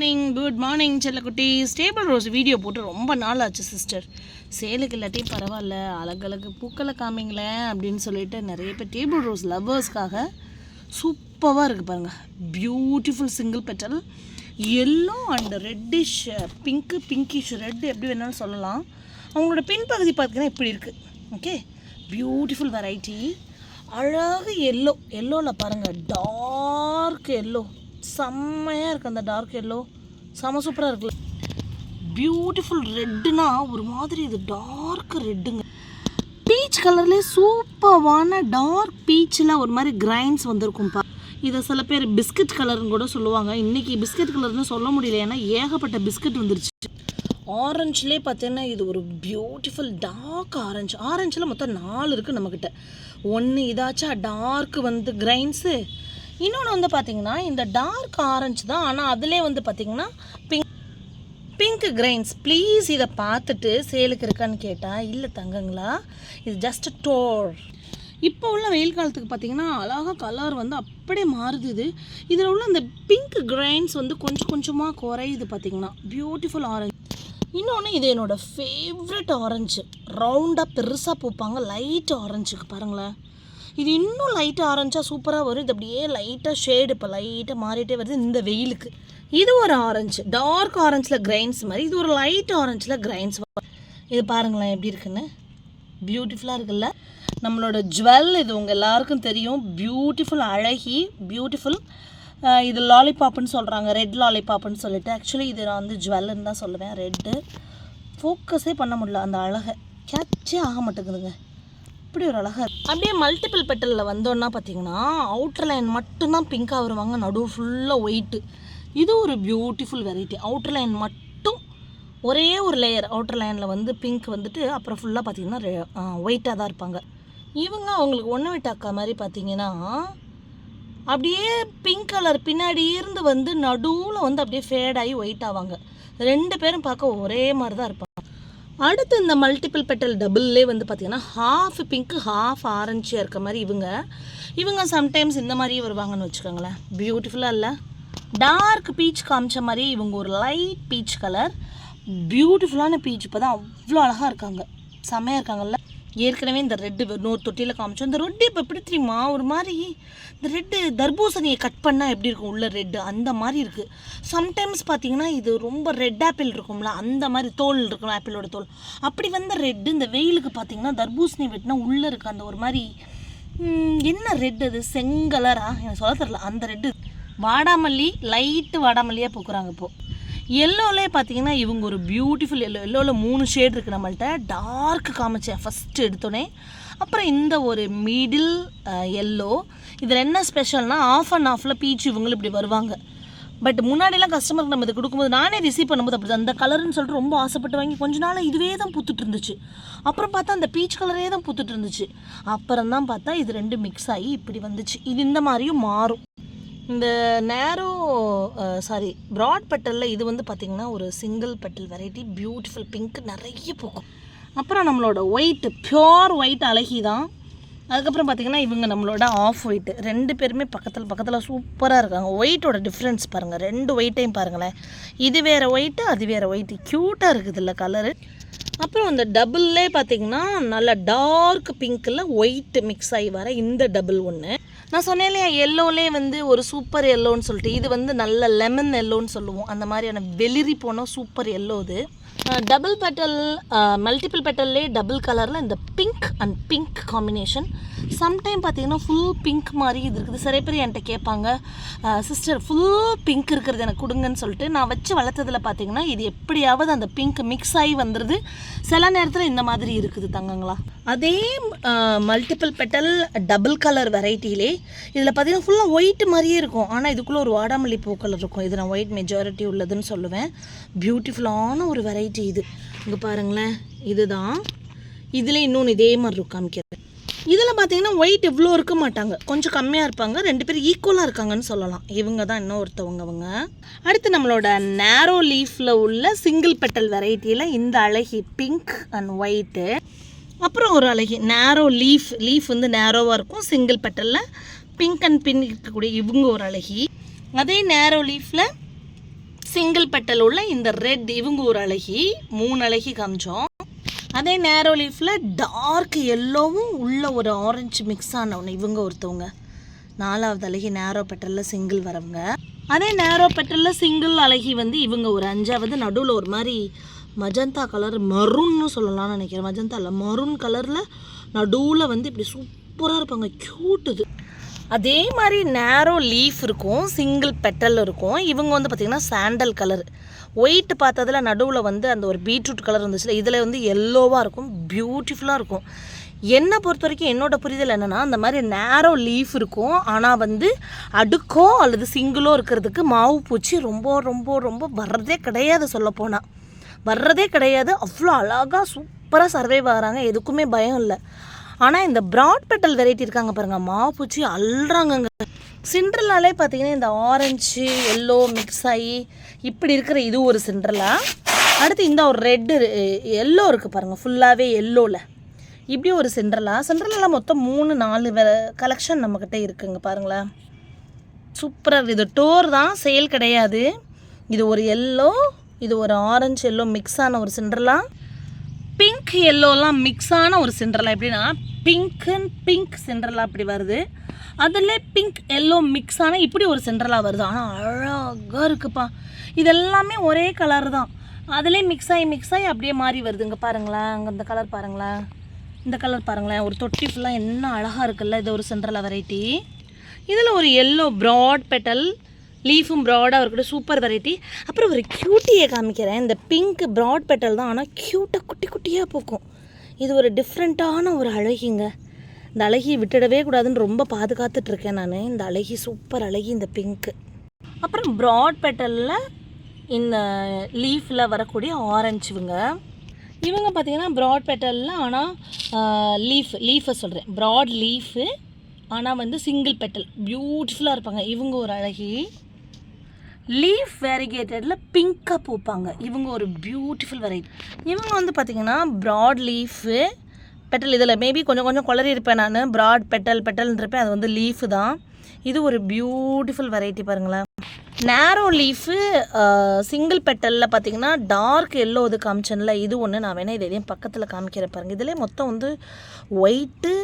Morning good morning செல்லக்குட்டி. Stable rose video போட்டு ரொம்ப நாள் ஆச்சு சிஸ்டர் சேலுக்கு இல்லாட்டி பரவாயில்ல அழகழகு பூக்களை காமிங்களேன் அப்படின்னு சொல்லிட்டு நிறைய பேர் டேபிள் ரோஸ் லவ்வர்ஸ்க்காக சூப்பராக இருக்குது பாருங்கள் beautiful single petal yellow and reddish pink pinkish red எப்படி வேணாலும் சொல்லலாம். அவங்களோட பின்பகுதி பார்த்தீங்கன்னா இப்படி இருக்குது ஓகே பியூட்டிஃபுல் வெரைட்டி அழகு எல்லோ எல்லோவில் பாருங்கள் டார்க் எல்லோ செம்மையாக இருக்குது அந்த டார்க் எல்லோ செம சூப்பராக இருக்குல்ல. பியூட்டிஃபுல் ரெட்டுனா ஒரு மாதிரி இது டார்க் ரெட்டுங்க பீச் கலர்லேயே சூப்பரான டார்க் பீச்சில் ஒரு மாதிரி கிரைன்ஸ் வந்திருக்கும்ப்பா இதை சில பேர் பிஸ்கட் கலர்னு கூட சொல்லுவாங்க. இன்றைக்கி பிஸ்கட் கலர்னு சொல்ல முடியல. ஏன்னா ஏகப்பட்ட பிஸ்கட் வந்துருச்சு. ஆரஞ்சுலேயே பார்த்தீங்கன்னா இது ஒரு பியூட்டிஃபுல் டார்க் ஆரஞ்சு ஆரஞ்சில் மொத்தம் நாலு இருக்குது நம்மக்கிட்ட ஒன்று இதாச்சா டார்க் வந்து கிரைன்ஸு இன்னொன்று வந்து பார்த்தீங்கன்னா இந்த டார்க் ஆரஞ்சு தான். ஆனால் அதிலே வந்து பார்த்தீங்கன்னா பிங்க் பிங்க் கிரெயின்ஸ் ப்ளீஸ் இதை பார்த்துட்டு சேலுக்கு இருக்கான்னு கேட்டால் இல்லை தங்கங்களா இது ஜஸ்ட் டோர் இப்போ உள்ள வெயில் காலத்துக்கு பார்த்தீங்கன்னா அழகாக கலர் வந்து அப்படியே மாறுது இது இதில் உள்ள அந்த பிங்க் கிரைன்ஸ் வந்து கொஞ்சம் கொஞ்சமாக குறையுது பார்த்தீங்கன்னா பியூட்டிஃபுல் ஆரஞ்சு இன்னொன்று இது என்னோடய ஃபேவரட் ஆரஞ்சு ரவுண்டாக பெருசாக பூப்பாங்க லைட் ஆரஞ்சுக்கு பாருங்களேன். இது இன்னும் லைட்டாக ஆரஞ்சாக சூப்பராக வரும் இது அப்படியே லைட்டாக ஷேடு இப்போ லைட்டாக மாறிட்டே வருது இந்த வெயிலுக்கு. இது ஒரு ஆரஞ்சு டார்க் ஆரஞ்சில் கிரைன்ஸ் மாதிரி. இது ஒரு லைட் ஆரஞ்சில் கிரைன்ஸ் இது பாருங்களேன் எப்படி இருக்குன்னு. பியூட்டிஃபுல்லாக இருக்குல்ல? நம்மளோட ஜுவல் இது உங்கள் எல்லாருக்கும் தெரியும். பியூட்டிஃபுல் அழகி பியூட்டிஃபுல் இது லாலிபாப்னு சொல்கிறாங்க ரெட் லாலிபாப்னு சொல்லிட்டு. ஆக்சுவலி இது நான் வந்து ஜுவல்லுன்னு தான் சொல்லுவேன். ரெட்டு ஃபோக்கஸே பண்ண முடியல அந்த அழகை. கேட்சே ஆக மாட்டேங்குதுங்க. அப்படி ஒரு அழகாக இருக்கு. அப்படியே மல்டிபிள் பெட்டலில் வந்தோன்னா பார்த்தீங்கன்னா அவுட்டர் லைன் மட்டும்தான் பிங்காக வருவாங்க. நடுவு ஃபுல்லாக ஒயிட்டு இது ஒரு பியூட்டிஃபுல் வெரைட்டி அவுட்டர் லைன் மட்டும் ஒரே ஒரு லேயர் அவுட்டர் லைனில் வந்து பிங்க் வந்துட்டு அப்புறம் ஃபுல்லாக பார்த்தீங்கன்னா ஒயிட்டாக தான் இருப்பாங்க. இவங்க அவங்களுக்கு ஒன்று விட்டு அக்கா மாதிரி பார்த்தீங்கன்னா அப்படியே பிங்க் கலர் பின்னாடி இருந்து வந்து நடுவில் வந்து அப்படியே ஃபேட் ஆகி ஒயிட் ஆவாங்க. ரெண்டு பேரும் பார்க்க ஒரே மாதிரி தான் இருப்பாங்க. அடுத்து இந்த மல்டிபிள் பெட்டல் டபுள்லே வந்து பார்த்தீங்கன்னா ஹாஃப் பிங்க்கு ஹாஃப் ஆரஞ்சியாக இருக்க மாதிரி இவங்க. இவங்க சம்டைம்ஸ் இந்த மாதிரியே வருவாங்கன்னு வச்சுக்கோங்களேன். பியூட்டிஃபுல்லாக இல்லை. டார்க் பீச் காமிச்ச மாதிரி இவங்க ஒரு லைட் பீச் கலர் பியூட்டிஃபுல்லான பீச் இப்போ தான் அவ்வளோ அழகாக இருக்காங்க. செம்மையாக இருக்காங்கல்ல? ஏற்கனவே இந்த ரெட்டு நூறு தொட்டியில் காமிச்சோம். இந்த ரெட்டு இப்போ எப்படி தெரியுமா? ஒரு மாதிரி இந்த ரெட்டு தர்பூசணியை கட் பண்ணால் எப்படி இருக்கும் உள்ள ரெட்டு அந்த மாதிரி இருக்குது சம்டைம்ஸ் பார்த்தீங்கன்னா இது ரொம்ப ரெட் ஆப்பிள் இருக்கும்ல அந்த மாதிரி தோல் இருக்கும் ஆப்பிளோட தோல். அப்படி வந்த ரெட்டு இந்த வெயிலுக்கு பார்த்தீங்கன்னா தர்பூசணி வெட்டினா உள்ளே இருக்க அந்த ஒரு மாதிரி என்ன ரெட் அது? செங்கலரா? எனக்கு சொல்ல தெரில அந்த ரெட்டு வாடாமல்லி லைட்டு வாடாமல்லியாக பூக்குறாங்க இப்போது எல்லோலே பார்த்தீங்கன்னா இவங்க ஒரு பியூட்டிஃபுல் எல்லோ எல்லோவில் மூணு ஷேட் இருக்குது நம்மள்கிட்ட டார்க் காமிச்சேன் ஃபஸ்ட்டு எடுத்தோடனே அப்புறம் இந்த ஒரு மிடில் எல்லோ இதில் என்ன ஸ்பெஷல்னால் ஆஃப் அண்ட் ஆஃபில் பீச் இவங்களும் இப்படி வருவாங்க. பட் முன்னாடிலாம் கஸ்டமருக்கு நம்ம இதை கொடுக்கும்போது நானே ரிசீவ் பண்ணும்போது அப்படி அந்த கலர்னு சொல்லிட்டு ரொம்ப ஆசைப்பட்டு வாங்கி கொஞ்ச நாள் இதுவே தான் பூத்துட்டு இருந்துச்சு. அப்புறம் பார்த்தா அந்த பீச் கலரே தான் பூத்துட்டு இருந்துச்சு. அப்புறம் தான் பார்த்தா இது ரெண்டு மிக்ஸ் ஆகி இப்படி வந்துச்சு. இது இந்த மாதிரியும் மாறும். இந்த நேரோ சாரி ப்ராட் பெட்டலில் இது வந்து பார்த்திங்கன்னா ஒரு single petal variety beautiful pink நிறைய பூக்கும். அப்புறம் நம்மளோட ஒயிட் பியோர் ஒயிட் அழகி தான். அதுக்கப்புறம் பார்த்திங்கன்னா இவங்க நம்மளோட ஆஃப் ஒயிட்டு ரெண்டு பேருமே பக்கத்தில் பக்கத்தில் சூப்பராக இருக்காங்க. ஒயிட்டோட டிஃப்ரென்ஸ் பாருங்கள் ரெண்டு ஒயிட்டையும் பாருங்களேன். இது வேறு ஒயிட்டு அது வேறு ஒயிட்டு க்யூட்டாக இருக்குது இல்லை கலரு அப்புறம் அந்த டபுள்லே பார்த்தீங்கன்னா நல்லா டார்க் பிங்க்கில் ஒயிட் மிக்ஸ் ஆகி வர இந்த டபுள் ஒன்று நான் சொன்னேன் இல்லையா எல்லோலே வந்து ஒரு சூப்பர் எல்லோன்னு சொல்லிட்டு. இது வந்து நல்ல லெமன் எல்லோன்னு சொல்லுவோம். அந்த மாதிரியான வெளிரி போன சூப்பர் எல்லோ இது. டபுள் பெட்டல் மல்டிபிள் பெட்டல்லே டபுள் கலரில் இந்த pink and pink combination sometime பார்த்தீங்கன்னா ஃபுல் பிங்க் மாதிரி இது இருக்குது. சில பேர் என்கிட்ட கேட்பாங்க சிஸ்டர் ஃபுல் பிங்க் இருக்கிறது எனக்கு கொடுங்கன்னு சொல்லிட்டு. நான் வச்சு வளர்த்ததில் பார்த்தீங்கன்னா இது எப்படியாவது அந்த பிங்க் மிக்ஸ் ஆகி வந்துடுது சில நேரத்தில் இந்த மாதிரி இருக்குது தங்கங்களா. அதே மல்டிபிள் பெட்டல் டபுள் கலர் வெரைட்டிலே இதில் பார்த்தீங்கன்னா ஃபுல்லாக ஒயிட் மாதிரியே இருக்கும். ஆனால் இதுக்குள்ளே ஒரு வாடாமல்லி பூக்கள் இருக்கும். இது நான் ஒயிட் மெஜாரிட்டி உள்ளதுன்னு சொல்லுவேன். பியூட்டிஃபுல்லான ஒரு வெரைட்டி இது. இங்கே பாருங்களேன். இதுதான். இதில் இன்னொன்று இதே மாதிரி இருக்கும் காமிக்கிறேன் இதில் பார்த்தீங்கன்னா ஒயிட் இவ்வளோ இருக்க மாட்டாங்க. கொஞ்சம் கம்மியாக இருப்பாங்க. ரெண்டு பேரும் ஈக்குவலாக இருக்காங்கன்னு சொல்லலாம். இவங்க தான் இன்னும் ஒருத்தவங்க அவங்க அடுத்து நம்மளோட நேரோ லீஃபில் உள்ள சிங்கிள் பெட்டல் வெரைட்டியில் இந்த அழகி பிங்க் அண்ட் ஒயிட்டு அப்புறம் ஒரு அழகி நேரோ லீஃப் லீஃப் வந்து நேரோவாக இருக்கும் சிங்கிள் பெட்டலில் பிங்க் அண்ட் பின் இருக்கக்கூடிய இவங்க ஒரு அழகி. அதே நேரோ லீஃபில் சிங்கிள் பெட்டல் உள்ள இந்த ரெட் இவங்க ஒரு அழகி மூணு அழகி காமிச்சோம். அதே நேரோ லீஃபில் டார்க் எல்லோவும் உள்ள ஒரு ஆரஞ்சு மிக்ஸ் ஆன ஒன்று இவங்க ஒருத்தவங்க. நாலாவது அழகி நேரோ பெட்டலில் சிங்கிள் வரவங்க. அதே நேரோ பெட்டலில் சிங்கிள் அழகி வந்து இவங்க ஒரு அஞ்சாவது நடுவில் ஒரு மாதிரி மஜந்தா கலர் மருன்னு சொல்லலாம்னு நினைக்கிறேன். மஜந்தா இல்லை மருன் கலரில் நடுவில் வந்து இப்படி சூப்பராக இருப்பாங்க. க்யூட் இது. அதே மாதிரி நேரோ லீஃப் இருக்கும் சிங்கிள் பெட்டல் இருக்கும். இவங்க வந்து பார்த்திங்கன்னா சாண்டல் கலர் ஒயிட் பார்த்ததுல நடுவில் வந்து அந்த ஒரு பீட்ரூட் கலர் இருந்துச்சுல இதில் வந்து எல்லோவாக இருக்கும் பியூட்டிஃபுல்லாக இருக்கும். என்னை பொறுத்த வரைக்கும் என்னோட புரிதல் என்னென்னா அந்த மாதிரி நேரோ லீஃப் இருக்கும். ஆனால் வந்து அடுக்கோ அல்லது சிங்கிளோ இருக்கிறதுக்கு மாவு பூச்சி ரொம்ப ரொம்ப ரொம்ப வர்றதே கிடையாது சொல்லப்போனால் வர்றதே கிடையாது. அவ்வளோ அழகாக சூப்பராக சர்வைவ் ஆகிறாங்க எதுக்குமே பயம் இல்லை. ஆனால் இந்த ப்ராட் பெட்டல் வெரைட்டி இருக்காங்க பாருங்கள் மாப்பூச்சி அல்றாங்கங்க. சிண்ட்ரலாலே பார்த்தீங்கன்னா இந்த ஆரஞ்சு எல்லோ மிக்ஸ் ஆகி இப்படி இருக்கிற இது ஒரு சிண்ட்ரலா அடுத்து இந்த ஒரு ரெட்டு எல்லோ இருக்குது பாருங்கள் ஃபுல்லாகவே எல்லோவில் இப்படி ஒரு சிண்ட்ரலா சிண்ட்ரலாலாம் மொத்தம் மூணு நாலு கலெக்ஷன் நம்மக்கிட்ட இருக்குங்க பாருங்களேன். சூப்பராக இது டோர் தான் சேல் கிடையாது. இது ஒரு எல்லோ இது ஒரு ஆரஞ்சு எல்லோ மிக்ஸ் ஆன ஒரு சிண்ட்ரலா பிங்க் எல்லோலாம் மிக்ஸ் ஆன ஒரு சிண்ட்ரலா எப்படின்னா பிங்க் அண்ட் பிங்க் சிண்ட்ரலா அப்படி வருது. அதில் பிங்க் எல்லோ மிக்ஸ் ஆனால் இப்படி ஒரு சிண்ட்ரலா வருது. ஆனால் அழகாக இருக்குப்பா. இதெல்லாமே ஒரே கலர் தான். அதிலே மிக்ஸ் ஆகி மிக்ஸ் ஆகி அப்படியே மாறி வருது. இங்கே பாருங்களேன். அங்கே இந்த கலர் பாருங்களேன். இந்த கலர் பாருங்களேன். ஒரு தொட்டி ஃபுல்லாக என்ன அழகாக இருக்குல்ல இது ஒரு சிண்ட்ரலா வெரைட்டி இதில் ஒரு எல்லோ ப்ராட் பெட்டல் லீஃபும் ப்ராடாக இருக்கட்டும் சூப்பர் வெரைட்டி அப்புறம் ஒரு க்யூட்டியை காமிக்கிறேன். இந்த பிங்க் ப்ராட் பெட்டல் தான். ஆனால் க்யூட்டாக குட்டி குட்டியாக பூக்கும். இது ஒரு டிஃப்ரெண்ட்டான ஒரு அழகிங்க. இந்த அழகியை விட்டுடவே கூடாதுன்னு ரொம்ப பாதுகாத்துட்ருக்கேன் நான். இந்த அழகி சூப்பர் அழகி இந்த பிங்க்கு அப்புறம் ப்ராட் பெட்டலில் இந்த லீஃபில் வரக்கூடிய ஆரஞ்சுங்க இவங்க பார்த்திங்கன்னா ப்ராட் பெட்டலில் ஆனால் லீஃப் லீஃபை சொல்கிறேன் ப்ராட் லீஃபு ஆனால் வந்து சிங்கிள் பெட்டல் பியூட்டிஃபுல்லாக இருப்பாங்க இவங்க ஒரு அழகி. லீஃப் வேரிகேட்டடில் பிங்காக பூப்பாங்க. இவங்க ஒரு பியூட்டிஃபுல் வெரைட்டி இவங்க வந்து பார்த்திங்கன்னா ப்ராட் லீஃபு பெட்டல் இதில் மேபி கொஞ்சம் கொஞ்சம் குளறி இருப்பேன் நான். ப்ராட் பெட்டல் பெட்டல்ன்றப்பேன் அது வந்து லீஃபு தான். இது ஒரு பியூட்டிஃபுல் வெரைட்டி பாருங்களேன். நேரோ லீஃபு சிங்கிள் பெட்டலில் பார்த்தீங்கன்னா டார்க் எல்லோ இது காமிச்சேன்ல இது ஒன்று நான் வேணால் இதையும் பக்கத்தில் காமிக்கிறேன் பாருங்கள் இதிலே மொத்தம் வந்து ஒயிட்டு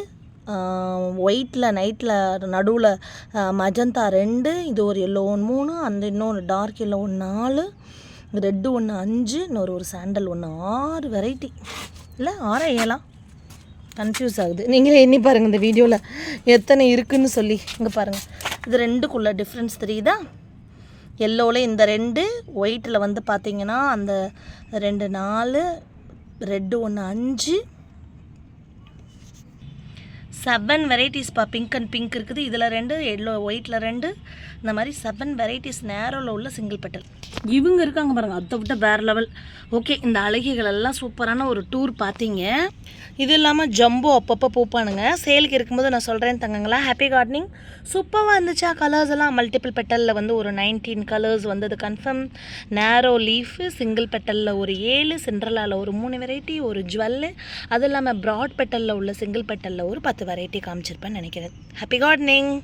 ஒயிட்டில் நைட்டில் நடுவில் மஜந்தா ரெண்டு இது ஒரு எல்லோ ஒன்று மூணு அந்த இன்னொன்று டார்க் எல்லோ ஒன்று நாலு ரெட்டு ஒன்று அஞ்சு இன்னொரு ஒரு சாண்டல் ஒன்று ஆறு வெரைட்டி இல்லை ஆறா ஏழா? கன்ஃபியூஸ் ஆகுது. நீங்களே எண்ணி பாருங்கள் இந்த வீடியோவில் எத்தனை இருக்குன்னு சொல்லி. இங்கே பாருங்கள் இது ரெண்டுக்குள்ள டிஃப்ரென்ஸ் தெரியுதா? எல்லோவில் இந்த ரெண்டு ஒயிட்டில் வந்து பார்த்தீங்கன்னா அந்த ரெண்டு நாலு ரெட்டு ஒன்று அஞ்சு செவன் வெரைட்டிஸ்ப்பா பிங்க் அண்ட் பிங்க் இருக்குது. இதில் ரெண்டு எல்லோ ஒயிட்டில் ரெண்டு. இந்த மாதிரி செவன் வெரைட்டிஸ் நேரோவில் உள்ள சிங்கிள் பெட்டல் இவங்க இருக்காங்க பாருங்கள் அதை விட்ட வேறு லெவல் ஓகே இந்த அழகிகள் எல்லாம் சூப்பரான ஒரு டூர் பார்த்தீங்க. இது இல்லாமல் ஜம்போ அப்பப்போ பூப்பானுங்க. சேலுக்கு இருக்கும்போது நான் சொல்கிறேன் தங்கங்களா ஹாப்பி கார்டனிங் சூப்பராக இருந்துச்சா? கலர்ஸ் எல்லாம்? மல்டிபிள் பெட்டலில் வந்து ஒரு நைன்டீன் கலர்ஸ் வந்தது. கன்ஃபார்ம் நேரோ லீஃபு சிங்கிள் பெட்டலில் ஒரு ஏழு சென்ட்ரலாவில் ஒரு மூணு வெரைட்டி ஒரு ஜுவல்லு அது இல்லாமல் ப்ராட் பெட்டலில் உள்ள சிங்கிள் பெட்டலில் ஒரு பத்து வெரைட்டி காமிச்சிருப்பேன்னு நினைக்கிறேன். Happy gardening